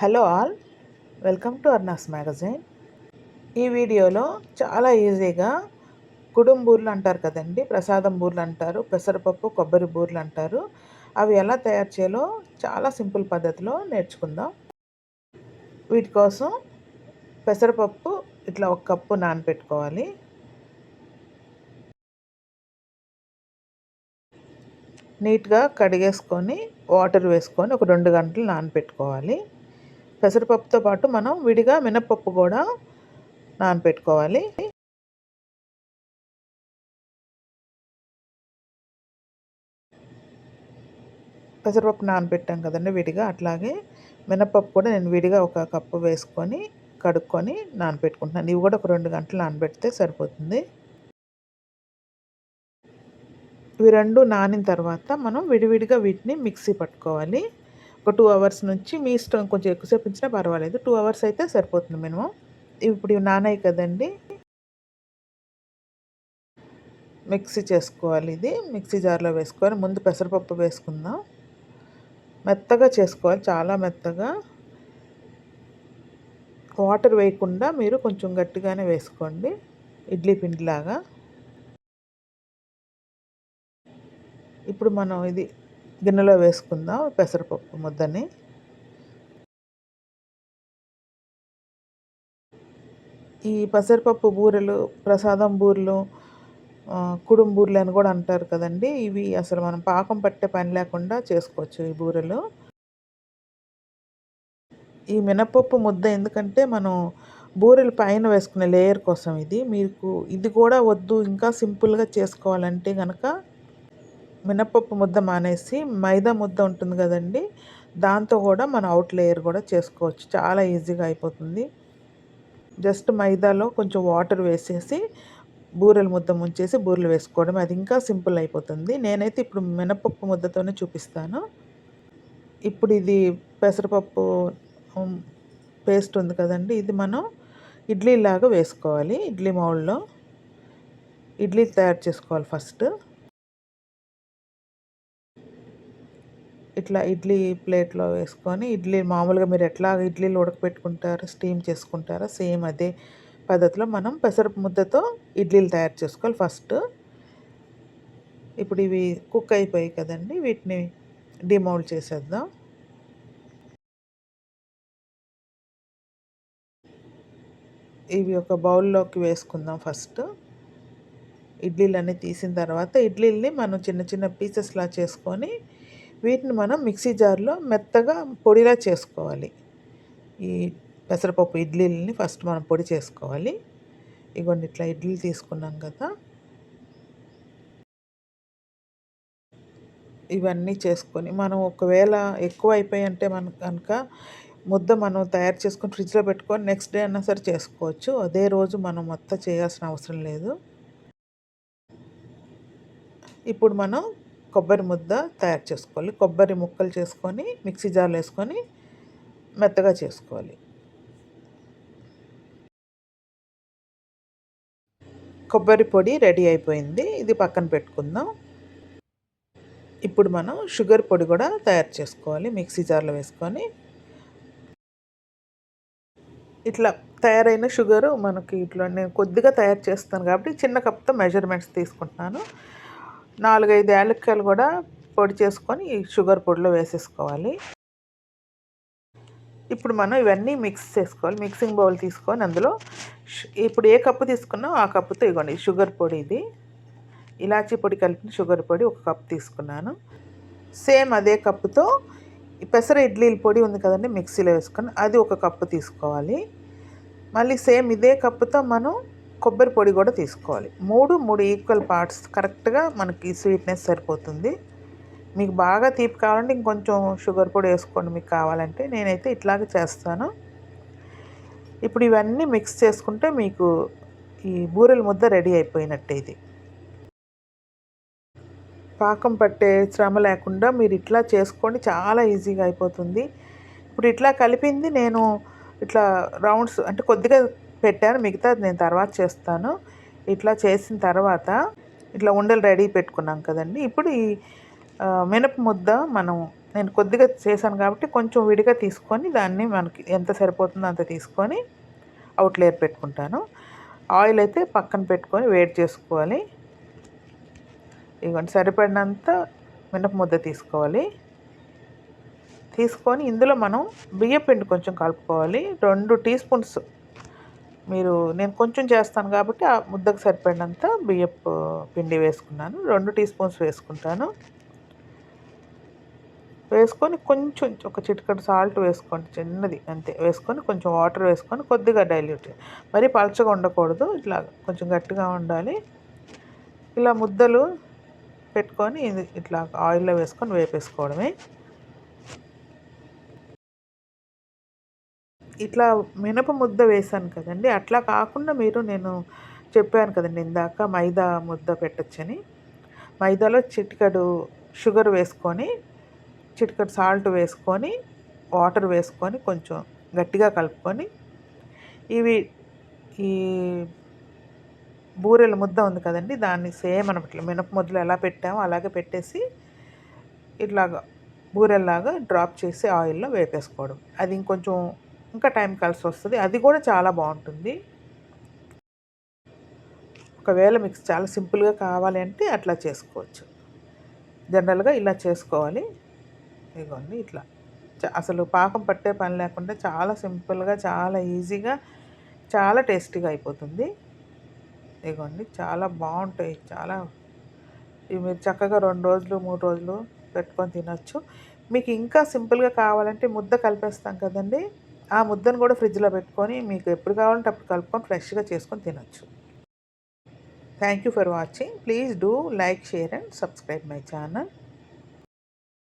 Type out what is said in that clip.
Hello all welcome to అర్నాస్ magazine. ఈ వీడియోలో చాలా ఈజీగా కుడుం బూర్లు అంటారు కదండి ప్రసాదం బూర్లు అంటారు పెసరపప్పు కొబ్బరి బూర్లు అంటారు. అవి ఎలా తయారు చేయాలో చాలా సింపుల్ పద్ధతిలో నేర్చుకుందాం. వీటి కోసం పెసరపప్పు ఇట్లా ఒక కప్పు నానపెట్టుకోవాలి. నీట్గా కడిగేసుకొని వాటర్ వేసుకొని ఒక రెండు గంటలు నానపెట్టుకోవాలి. పెసరపప్పుతో పాటు మనం విడిగా మినపప్పు కూడా నానపెట్టుకోవాలి. పెసరపప్పు నానబెట్టాం కదండి విడిగా అట్లాగే మినపప్పు కూడా నేను విడిగా ఒక కప్పు వేసుకొని కడుక్కొని నానబెట్టుకుంటున్నాను ఇవి కూడా ఒక రెండు గంటలు నానబెడితే సరిపోతుంది. ఇవి రెండు నానిన తర్వాత మనం విడివిడిగా వీటిని మిక్సీ పట్టుకోవాలి. ఒక టూ అవర్స్ నుంచి మీ ఇష్టం కొంచెం ఎక్కువసేపు ఇచ్చినా పర్వాలేదు. టూ అవర్స్ అయితే సరిపోతుంది మినిమం ఇప్పుడు ఇవి నానాయి కదండి. మిక్సీ చేసుకోవాలి ఇది. మిక్సీ జార్లో వేసుకోవాలి ముందు పెసరపప్పు వేసుకుందాం. మెత్తగా చేసుకోవాలి చాలా మెత్తగా. వాటర్ వేయకుండా మీరు కొంచెం గట్టిగానే వేసుకోండి. ఇడ్లీ పిండిలాగా. ఇప్పుడు మనం ఇది గిన్నెలో వేసుకుందాం పెసరపప్పు ముద్దని. ఈ పెసరపప్పు బూరెలు ప్రసాదం బూరెలు కుడుంబూర్లు అని కూడా అంటారు కదండి. ఇవి అసలు మనం పాకం పట్టే పని లేకుండా చేసుకోవచ్చు ఈ బూరెలు. ఈ మినపప్పు ముద్ద ఎందుకంటే మనం బూరెలు పైన వేసుకునే లేయర్ కోసం ఇది. మీకు ఇది కూడా వద్దు ఇంకా సింపుల్గా చేసుకోవాలంటే కనుక మినపప్పు ముద్ద మానేసి మైదా ముద్ద ఉంటుంది కదండి దాంతో కూడా మన అవుట్ లేయర్ కూడా చేసుకోవచ్చు. చాలా ఈజీగా అయిపోతుంది. జస్ట్ మైదాలో కొంచెం వాటర్ వేసేసి బూరెల ముద్ద ముంచేసి బూరెలు వేసుకోవడం అది ఇంకా సింపుల్ అయిపోతుంది. నేనైతే ఇప్పుడు మినపప్పు ముద్దతోనే చూపిస్తాను. ఇప్పుడు ఇది పెసరపప్పు పేస్ట్ ఉంది కదండి ఇది మనం ఇడ్లీలాగా వేసుకోవాలి. ఇడ్లీ మౌల్డ్లో ఇడ్లీ తయారు చేసుకోవాలి ఫస్ట్. ఇట్లా ఇడ్లీ ప్లేట్లో వేసుకొని ఇడ్లీ మామూలుగా మీరు ఎట్లా ఇడ్లీలు ఉడకపెట్టుకుంటారో స్టీమ్ చేసుకుంటారో సేమ్ అదే పద్ధతిలో మనం పెసరపు ముద్దతో ఇడ్లీలు తయారు చేసుకోవాలి ఫస్ట్. ఇప్పుడు ఇవి కుక్ అయిపోయాయి కదండి వీటిని డిమౌల్డ్ చేసేద్దాం. ఇవి ఒక బౌల్లోకి వేసుకుందాం ఫస్ట్. ఇడ్లీలన్నీ తీసిన తర్వాత ఇడ్లీల్ని మనం చిన్న చిన్న పీసెస్లా చేసుకొని వీటిని మనం మిక్సీ జార్లో మెత్తగా పొడిలా చేసుకోవాలి. ఈ పెసరపప్పు ఇడ్లీలని ఫస్ట్ మనం పొడి చేసుకోవాలి. ఇగోండి ఇట్లా ఇడ్లీలు తీసుకున్నాం కదా. ఇవన్నీ చేసుకొని మనం ఒకవేళ ఎక్కువ అయిపోయి అంటే మన కనుక ముద్ద మనం తయారు చేసుకొని ఫ్రిడ్జ్లో పెట్టుకొని నెక్స్ట్ డే అన్నా సరే చేసుకోవచ్చు. అదే రోజు మనం మొత్తం చేయాల్సిన అవసరం లేదు. ఇప్పుడు మనం కొబ్బరి ముద్ద తయారు చేసుకోవాలి. కొబ్బరి ముక్కలు చేసుకొని మిక్సీ జార్లో వేసుకొని మెత్తగా చేసుకోవాలి. కొబ్బరి పొడి రెడీ అయిపోయింది. ఇది పక్కన పెట్టుకుందాం. ఇప్పుడు మనం షుగర్ పొడి కూడా తయారు చేసుకోవాలి. మిక్సీ జార్లో వేసుకొని. ఇట్లా తయారైన షుగరు మనకి ఇట్లా నేను కొద్దిగా తయారు చేస్తాను కాబట్టి చిన్న కప్తో మెజర్మెంట్స్ తీసుకుంటున్నాను. నాలుగైదు యాలక్కాయలు కూడా పొడి చేసుకొని షుగర్ పొడిలో వేసేసుకోవాలి. ఇప్పుడు మనం ఇవన్నీ మిక్స్ చేసుకోవాలి. మిక్సింగ్ బౌల్ తీసుకొని అందులో ఇప్పుడు ఏ కప్పు తీసుకున్నామో ఆ కప్పుతో ఇవ్వండి. షుగర్ పొడి ఇది. ఇలాచీ పొడి కలిపిన షుగర్ పొడి ఒక కప్ తీసుకున్నాను. సేమ్ అదే కప్పుతో పెసర ఇడ్లీల పొడి ఉంది కదండి మిక్సీలో వేసుకొని అది ఒక కప్పు తీసుకోవాలి. మళ్ళీ సేమ్ ఇదే కప్పుతో మనం కొబ్బరి పొడి కూడా తీసుకోవాలి. మూడు మూడు ఈక్వల్ పార్ట్స్ కరెక్ట్గా మనకి స్వీట్నెస్ సరిపోతుంది. మీకు బాగా తీపి కావాలంటే ఇంకొంచెం షుగర్ పొడి వేసుకోండి మీకు కావాలంటే. నేనైతే ఇట్లాగే చేస్తాను. ఇప్పుడు ఇవన్నీ మిక్స్ చేసుకుంటే మీకు ఈ బూరెల ముద్ద రెడీ అయిపోయినట్టే ఇది. పాకం పట్టే శ్రమ లేకుండా మీరు ఇట్లా చేసుకోండి. చాలా ఈజీగా అయిపోతుంది. ఇప్పుడు ఇట్లా కలిపింది నేను ఇట్లా రౌండ్స్ అంటే కొద్దిగా పెట్టాను. మిగతా నేను తర్వాత చేస్తాను. ఇట్లా చేసిన తర్వాత ఇట్లా ఉండలు రెడీ పెట్టుకున్నాం కదండి. ఇప్పుడు ఈ మినప ముద్ద మనం నేను కొద్దిగా చేశాను కాబట్టి కొంచెం విడిగా తీసుకొని దాన్ని మనకి ఎంత సరిపోతుందో అంత తీసుకొని అవుట్ లేయర్ పెట్టుకుంటాను. ఆయిల్ అయితే పక్కన పెట్టుకొని వేడి చేసుకోవాలి. ఇవ్వండి సరిపడినంత మినప ముద్ద తీసుకోవాలి. తీసుకొని ఇందులో మనం బియ్యం పిండి కొంచెం కలుపుకోవాలి. రెండు టీ స్పూన్స్ మీరు నేను కొంచెం చేస్తాను కాబట్టి ఆ ముద్దకు సరిపడినంత బియ్యపు పిండి వేసుకున్నాను. రెండు టీ స్పూన్స్ వేసుకుంటాను. వేసుకొని కొంచెం ఒక చిటికడు సాల్ట్ వేసుకోండి చిన్నది అంతే. వేసుకొని కొంచెం వాటర్ వేసుకొని కొద్దిగా డైల్యూట్ మరీ పలచగా ఉండకూడదు ఇట్లా కొంచెం గట్టిగా ఉండాలి. ఇలా ముద్దలు పెట్టుకొని ఇట్లా ఆయిల్లో వేసుకొని వేపేసుకోవడమే. ఇట్లా మినప ముద్ద వేసాను కదండి. అట్లా కాకుండా మీరు నేను చెప్పాను కదండి ఇందాక మైదా ముద్ద పెట్టచ్చని. మైదాలో చిటికడు షుగర్ వేసుకొని చిటికడు సాల్ట్ వేసుకొని వాటర్ వేసుకొని కొంచెం గట్టిగా కలుపుకొని ఇవి ఈ బూరెల ముద్ద ఉంది కదండి దాన్ని సేమ్ అనమాట మినప ముద్దలు ఎలా పెట్టామో అలాగే పెట్టేసి ఇట్లాగా బూరెల్లాగా డ్రాప్ చేసి ఆయిల్లో వేపేసుకోవడం. అది ఇంకొంచెం ఇంకా టైం కలిసి వస్తుంది. అది కూడా చాలా బాగుంటుంది. ఒకవేళ మీకు చాలా సింపుల్గా కావాలి అంటే అట్లా చేసుకోవచ్చు. జనరల్గా ఇలా చేసుకోవాలి. ఇదిగోండి ఇట్లా. అసలు పాకం పట్టే పని లేకుండా చాలా సింపుల్గా చాలా ఈజీగా చాలా టేస్టీగా అయిపోతుంది. ఇదిగోండి చాలా బాగుంటాయి. చాలా ఇవి మీరు చక్కగా రెండు రోజులు మూడు రోజులు పెట్టుకొని తినచ్చు. మీకు ఇంకా సింపుల్గా కావాలంటే ముద్ద కలిపేస్తాం కదండి? ఆ ముద్దను కూడా ఫ్రిడ్జ్లో పెట్టుకొని మీకు ఎప్పుడు కావాలంటే అప్పుడు కలుపుకొని ఫ్రెష్గా చేసుకొని తినొచ్చు. Thank you for watching please do like share and subscribe my channel